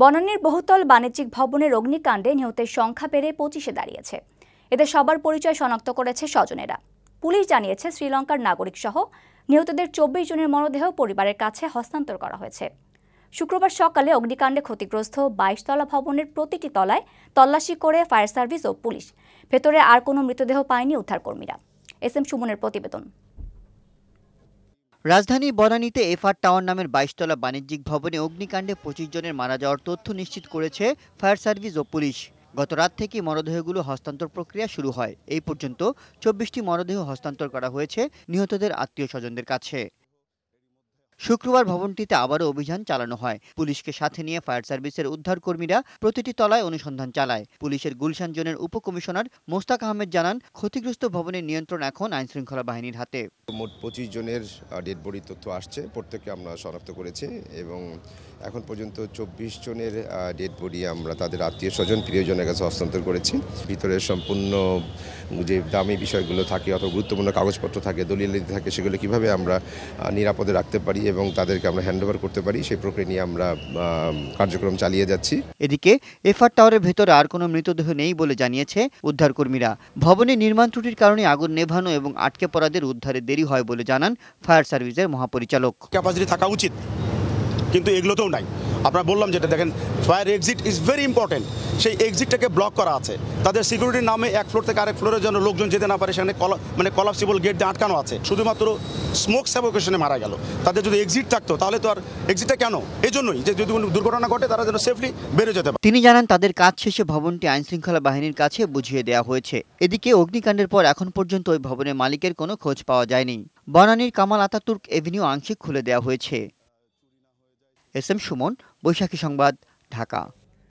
বনানীর বহুতল বাণিজ্যিক ভবনের অগ্নিকাণ্ডে নিহতের সংখ্যা বেড়ে পঁচিশে দাঁড়িয়েছে। এদের সবার পরিচয় শনাক্ত করেছে স্বজনেরা। পুলিশ জানিয়েছে, শ্রীলঙ্কার নাগরিক সহ নিহতদের চব্বিশ জনের মরদেহ পরিবারের কাছে হস্তান্তর করা হয়েছে। শুক্রবার সকালে অগ্নিকাণ্ডে ক্ষতিগ্রস্ত বাইশতলা ভবনের প্রতিটি তলায় তল্লাশি করে ফায়ার সার্ভিস ও পুলিশ। ভেতরে আর কোনো মৃতদেহ পায়নি উদ্ধারকর্মীরা। এস এম সুমনের প্রতিবেদন। রাজধানীর বনানীতে এফআর টাওয়ার নামের বাইশতলা বাণিজ্যিক ভবনে অগ্নিকাণ্ডে পঁচিশ জনের মারা যাওয়ার তথ্য নিশ্চিত করেছে ফায়ার সার্ভিস ও পুলিশ। গত রাত থেকে মরদেহগুলো হস্তান্তর প্রক্রিয়া শুরু হয়। এই পর্যন্ত চব্বিশটি মরদেহ হস্তান্তর করা হয়েছে নিহতদের আত্মীয় স্বজনদের কাছে। শুক্রবার ভবনটিতে আবারও অভিযান চালানো হয়। পুলিশকে সাথে নিয়ে ফায়ার সার্ভিসের উদ্ধারকর্মীরা প্রতিটি তলায় অনুসন্ধান চালায়। পুলিশের গুলশান জোনের উপকমিশনার মোস্তাক আহমেদ জানান, ক্ষতিগ্রস্ত ভবনের নিয়ন্ত্রণ এখন আইনশৃঙ্খলা বাহিনীর হাতে। মোট পঁচিশ জনের ডেড বডির তথ্য আসছে, প্রত্যেককে আমরা শনাক্ত করেছি এবং এখন পর্যন্ত চব্বিশ জনের ডেড বডি আমরা তাদের আত্মীয় স্বজন, প্রিয়জনের কাছে হস্তান্তর করেছি। ভিতরে সম্পূর্ণ যে দামি বিষয়গুলো থাকে অথবা গুরুত্বপূর্ণ কাগজপত্র থাকে, দলিল থাকে, সেগুলো কীভাবে আমরা নিরাপদে রাখতে পারি এবং তাদেরকে আমরা হ্যান্ডওভার করতে পারি সেই প্রক্রিয়া নিয়ে আমরা কার্যক্রম চালিয়ে যাচ্ছি। এদিকে এফআর টাওয়ারের ভেতরে আর কোনো মৃতদেহ নেই বলে জানিয়েছে উদ্ধারকর্মীরা। ভবনে নির্মাণ ত্রুটির কারণে আগুন নেভানো এবং আটকে পড়াদের উদ্ধারে দেরি হয় বলে জানান ফায়ার সার্ভিসের মহাপরিচালক। ক্যাপাসিটি থাকা উচিত। কিন্তু এগুলোতেও নাই। আপনারা বললাম যেটা, দেখেন fire exit is very important সেই এক্সিটটাকে ব্লক করা আছে। তাদের সিকিউরিটির নামে এক ফ্লোর থেকে আরেক ফ্লোরের জন্য লোকজন যেতে না পারে, সেখানে মানে কলাপসিবল গেট দিয়ে আটকানো আছে। শুধুমাত্র স্মোক স্যাভোকেশনে মারা গেল। তাদের যদি এক্সিট থাকতো, তাহলে তো আর এক্সিটটা কেন? এই জন্যই যে যদি কোনো দুর্ঘটনা ঘটে, তারা যেন সেফলি বেড়ে যেতে পারে। তিনি জানান, তাদের কাজ শেষে ভবনটি আইনশৃঙ্খলা বাহিনীর কাছে বুঝিয়ে দেওয়া হয়েছে। এদিকে অগ্নিকাণ্ডের পর এখন পর্যন্ত ওই ভবনের মালিকের কোনো খোঁজ পাওয়া যায়নি। বনানীর কামাল আতাতুর্ক এভিনিউ আংশিক খুলে দেওয়া হয়েছে। এস এম সুমন বৈশাখী সংবাদ ঢাকা।